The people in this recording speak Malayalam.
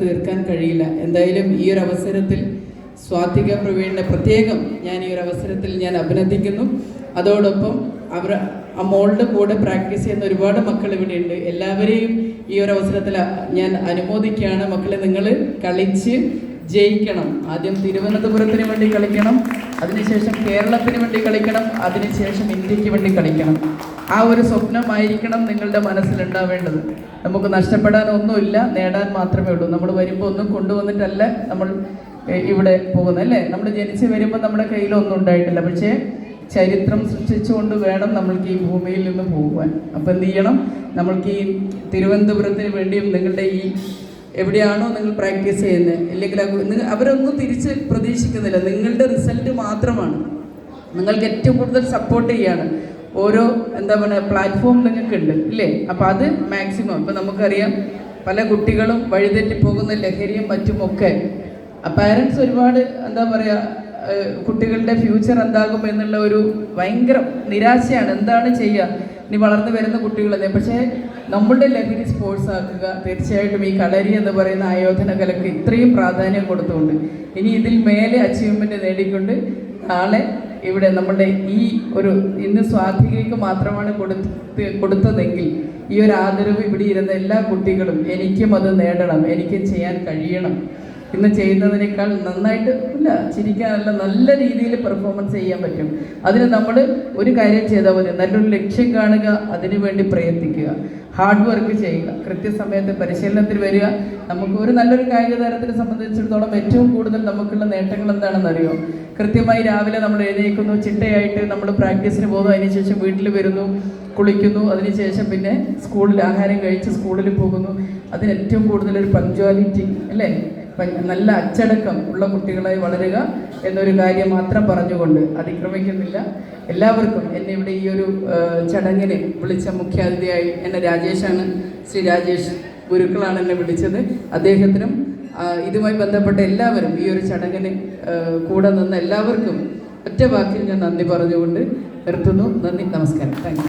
തീർക്കാൻ കഴിയില്ല. എന്തായാലും ഈ ഒരു അവസരത്തിൽ സ്വാതിക പ്രവീണിനെ പ്രത്യേകം ഞാൻ ഈ ഒരു അവസരത്തിൽ ഞാൻ അഭിനന്ദിക്കുന്നു. അതോടൊപ്പം അവർ ആ മോളുടെ കൂടെ പ്രാക്ടീസ് ചെയ്യുന്ന ഒരുപാട് മക്കൾ ഇവിടെ ഉണ്ട്. എല്ലാവരെയും ഈ ഒരു അവസരത്തിൽ ഞാൻ അനുമോദിക്കുകയാണ്. മക്കളെ നിങ്ങൾ കളിച്ച് ജയിക്കണം. ആദ്യം തിരുവനന്തപുരത്തിന് വേണ്ടി കളിക്കണം അതിനുശേഷം കേരളത്തിന് വേണ്ടി കളിക്കണം അതിനുശേഷം ഇന്ത്യയ്ക്ക് വേണ്ടി കളിക്കണം. ആ ഒരു സ്വപ്നമായിരിക്കണം നിങ്ങളുടെ മനസ്സിലുണ്ടാവേണ്ടത്. നമുക്ക് നഷ്ടപ്പെടാൻ ഒന്നുമില്ല നേടാൻ മാത്രമേ ഉള്ളൂ. നമ്മൾ വരുമ്പോൾ ഒന്നും കൊണ്ടുവന്നിട്ടല്ല നമ്മൾ ഇവിടെ പോകുന്നത് അല്ലേ? നമ്മൾ ജനിച്ച് വരുമ്പോൾ നമ്മുടെ കയ്യിലൊന്നും ഉണ്ടായിട്ടില്ല. പക്ഷേ ചരിത്രം സൃഷ്ടിച്ചുകൊണ്ട് വേണം നമ്മൾക്ക് ഈ ഭൂമിയിൽ നിന്ന് പോകുവാൻ. അപ്പം എന്ത് ചെയ്യണം? നമ്മൾക്ക് ഈ തിരുവനന്തപുരത്തിന് വേണ്ടിയും നിങ്ങളുടെ ഈ എവിടെയാണോ നിങ്ങൾ പ്രാക്ടീസ് ചെയ്യുന്നത് അല്ലെങ്കിൽ അവരൊന്നും തിരിച്ച് പ്രതീക്ഷിക്കുന്നില്ല. നിങ്ങളുടെ റിസൾട്ട് മാത്രമാണ്. നിങ്ങൾക്ക് ഏറ്റവും കൂടുതൽ സപ്പോർട്ട് ചെയ്യാണ്. ഓരോ എന്താ പറയുക പ്ലാറ്റ്ഫോം നിങ്ങൾക്ക് ഉണ്ട് ഇല്ലേ? അപ്പോൾ അത് മാക്സിമം ഇപ്പം നമുക്കറിയാം പല കുട്ടികളും വഴിതെറ്റിപ്പോകുന്ന ലഹരിയും മറ്റുമൊക്കെ. പാരൻസ് ഒരുപാട് എന്താ പറയുക കുട്ടികളുടെ ഫ്യൂച്ചർ എന്താകും എന്നുള്ള ഒരു ഭയങ്കര നിരാശയാണ്. എന്താണ് ചെയ്യുക ഇനി വളർന്നു വരുന്ന കുട്ടികളെ പക്ഷേ നമ്മളുടെ ലഹരി സ്പോർട്സ് ആക്കുക തീർച്ചയായിട്ടും ഈ കളരി എന്ന് പറയുന്ന ആയോധന കലക്ക് ഇത്രയും പ്രാധാന്യം കൊടുത്തുകൊണ്ട് ഇനി ഇതിൽ മേലെ അച്ചീവ്മെന്റ് നേടിക്കൊണ്ട് നാളെ ഇവിടെ നമ്മുടെ ഈ ഒരു ഇന്ന് സ്വാധികയ്ക്ക് മാത്രമാണ് കൊടുത്ത് കൊടുത്തതെങ്കിൽ ഈ ഒരു ആദരവ് ഇവിടെ ഇരുന്ന എല്ലാ കുട്ടികളും എനിക്കും അത് നേടണം എനിക്ക് ചെയ്യാൻ കഴിയണം. ഇന്ന് ചെയ്യുന്നതിനേക്കാൾ നന്നായിട്ട് ഇല്ല ചിരിക്കാനല്ല നല്ല രീതിയിൽ പെർഫോമൻസ് ചെയ്യാൻ പറ്റും. അതിന് നമ്മൾ ഒരു കാര്യം ചെയ്താൽ മതി നല്ലൊരു ലക്ഷ്യം കാണുക അതിനുവേണ്ടി പ്രയത്നിക്കുക. ഹാർഡ് വർക്ക് ചെയ്യുക. കൃത്യസമയത്ത് പരിശീലനത്തിൽ വരിക. നമുക്ക് ഒരു നല്ലൊരു കായിക താരത്തിനെ സംബന്ധിച്ചിടത്തോളം ഏറ്റവും കൂടുതൽ നമുക്കുള്ള നേട്ടങ്ങൾ എന്താണെന്ന് അറിയോ കൃത്യമായി രാവിലെ നമ്മൾ എഴുന്നേൽക്കുന്നു. ചിട്ടയായിട്ട് നമ്മൾ പ്രാക്ടീസിന് പോകുന്നു. അതിനുശേഷം വീട്ടിൽ വരുന്നു കുളിക്കുന്നു. അതിനുശേഷം പിന്നെ സ്കൂളിൽ ആഹാരം കഴിച്ച് സ്കൂളിൽ പോകുന്നു. അതിന് ഏറ്റവും കൂടുതൽ ഒരു പങ്ക്ച്വാലിറ്റി അല്ലേ? നല്ല അച്ചടക്കം ഉള്ള കുട്ടികളായി വളരുക എന്നൊരു കാര്യം മാത്രം പറഞ്ഞുകൊണ്ട് അതിക്രമിക്കുന്നില്ല. എല്ലാവർക്കും എന്നെ ഇവിടെ ഈ ഒരു ചടങ്ങിനെ വിളിച്ച മുഖ്യാതിഥിയായി എന്നെ രാജേഷാണ് ശ്രീ രാജേഷ് ഗുരുക്കളാണ് എന്നെ വിളിച്ചത്. അദ്ദേഹത്തിനും ഇതുമായി ബന്ധപ്പെട്ട എല്ലാവരും ഈ ഒരു ചടങ്ങിന് കൂടെ നിന്ന് എല്ലാവർക്കും ഒറ്റ വാക്കിൽ ഞാൻ നന്ദി പറഞ്ഞുകൊണ്ട് നിർത്തുന്നു. നന്ദി നമസ്കാരം. താങ്ക്